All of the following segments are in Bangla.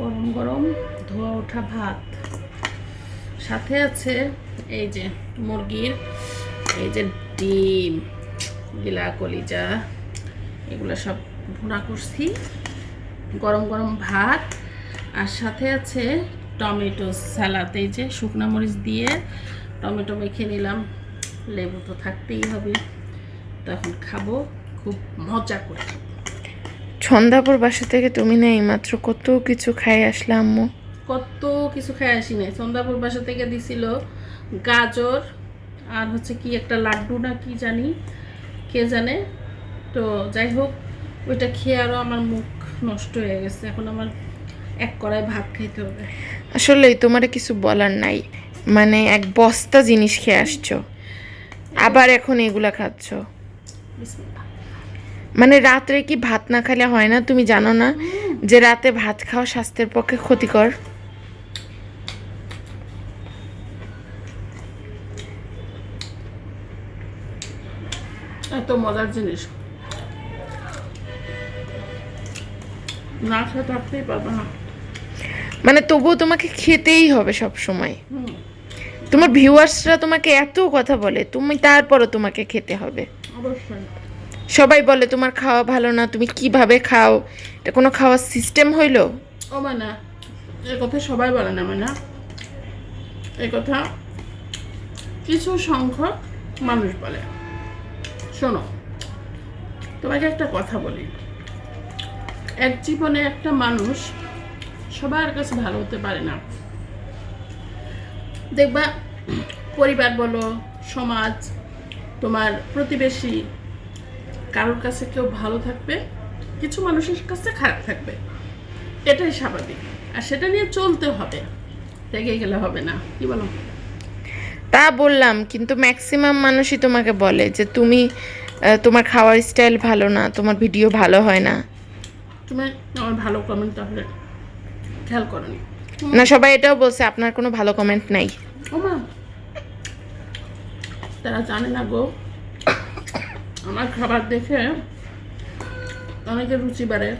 গরম গরম ধোয়া ওঠা ভাত। সাথে আছে এই যে মুরগির, এই যে ডিম, গিলা কলিজা, এগুলো সব ভুনা করছি। গরম গরম ভাত আর সাথে আছে টমেটো সালাদ। এই যে শুকনো মরিচ দিয়ে টমেটো মেখে নিলাম। লেবু তো থাকতেই হবে। তখন খাব, খুব মজা করে। ছন্দাপুর বাসা থেকে তুমি না এইমাত্র কত কিছু খাই আসলে আম্মু? কত কিছু খাই আসি নাই সন্ধ্যাপুর বাসা থেকে দিছিল গাজর আর হচ্ছে কি একটা লাড্ডু না কি জানি কে জানে। তো যাই হোক ওইটা খেয়ে আরও আমার মুখ নষ্ট হয়ে গেছে। এখন আমার এক কড়াই ভাত খেতে হবে। আসলে তোমার কিছু বলার নাই। মানে এক বস্তা জিনিস খেয়ে আসছো। আবার এখন এগুলা খাচ্ছ। বিসমিল্লাহ। মানে রাত্রে কি ভাত না খেলে হয় না? তুমি জানো না যে রাতে ভাত খাওয়া স্বাস্থ্যের পক্ষে ক্ষতিকর। এত মজার জিনিস। না খেয়ে থাকতেই পারবে না। মানে তবুও তোমাকে খেতেই হবে সব সময় তোমার ভিউয়ার্সরা তোমাকে এত কথা বলে তুমি তারপরও তোমাকে খেতে হবে। অবশ্যই। সবাই বলে, তোমার খাওয়া ভালো না, তুমি কীভাবে খাও? এটা কোনো খাওয়ার সিস্টেম হইল? ও মানে এ কথা সবাই বলে না মানে। এই কথা কিছু সংখ্যক মানুষ বলে। শোনো, তোমাকে একটা কথা বলি। এক জীবনে একটা মানুষ সবার কাছে ভালো হতে পারে না। দেখবা, পরিবার বলো, সমাজ, তোমার প্রতিবেশী কারোর কাছে কেউ ভালো থাকবে কিছু মানুষের কাছে খারাপ থাকবে। এটাই স্বাভাবিক। আর সেটা নিয়ে চলতে হবে। রেগে গেলে হবে না। কি বলো? তা বললাম কিন্তু ম্যাক্সিমাম মানুষই তোমাকে বলে যে তুমি তোমার খাওয়ার স্টাইল ভালো না তোমার ভিডিও ভালো হয় না। তুমি আমার ভালো কমেন্ট তাহলে খেয়াল করনি। না সবাই এটাও বলছে আপনার কোনো ভালো কমেন্ট নাই। ও মা তারা জানে না গো। আমার খাবার দেখে অনেকে রুচি বাড়ে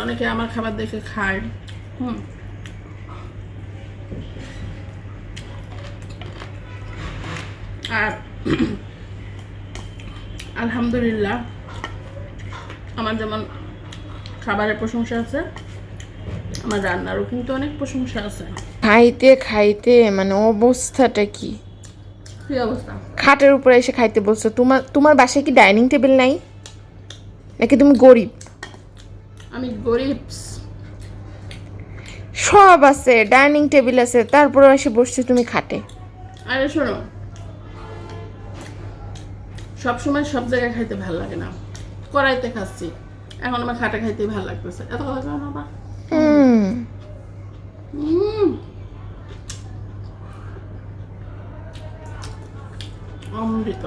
অনেকে আমার খাবার দেখে খায়। হুম। আর আলহামদুলিল্লাহ আমার যেমন খাবারের প্রশংসা আছে আমার রান্নারও কিন্তু অনেক প্রশংসা আছে। খাইতে খাইতে মানে অবস্থাটা কি? খাটের উপরে এসে খাইতে বলছো। তোমার তোমার বাসায় কি ডাইনিং টেবিল নাই? নাকি তুমি গরিব? আমি গরিব। সব আছে ডাইনিং টেবিল আছে তারপরে এসে বসছো তুমি খাটে। আরে শোনো। সব সময় সব জায়গায় খাইতে ভালো লাগে না। কড়াইতে খাচ্ছি। এখন আমার খাটা খাইতে ভালো লাগতেছে। এত কথা কেন আবার হুম। অমৃত।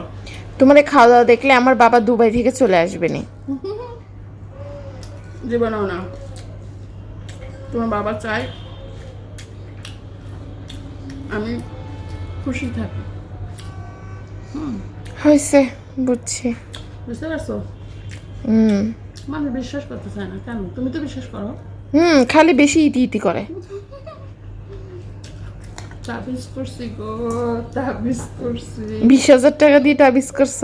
তোমার খাওয়া দাওয়া দেখলে আমার বাবা দুবাই থেকে চলে আসবে নি জীবনেও না। তোমার বাবা চাই আমি খুশি থাকি। হয়েছে বুঝছি। বুঝতে পারছ? হুম। মানুষ বিশ্বাস করতে চায় না। কেন? তুমি তো বিশ্বাস করো। হুম খালি বেশি ইতি ইতি করে। তাবিজ করছি গো তাবিজ করছি বিশ হাজার টাকা দিয়ে টাবিস করছ?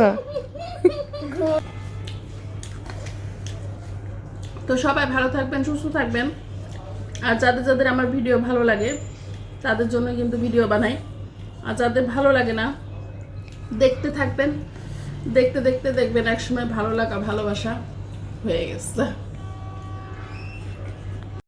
তো সবাই ভালো থাকবেন সুস্থ থাকবেন। আর যাদের যাদের আমার ভিডিও ভালো লাগে তাদের জন্য কিন্তু ভিডিও বানাই। আর যাদের ভালো লাগে না দেখতে থাকবেন। দেখতে দেখতে দেখবেন একসময় ভালো লাগা ভালোবাসা হয়ে গেছে।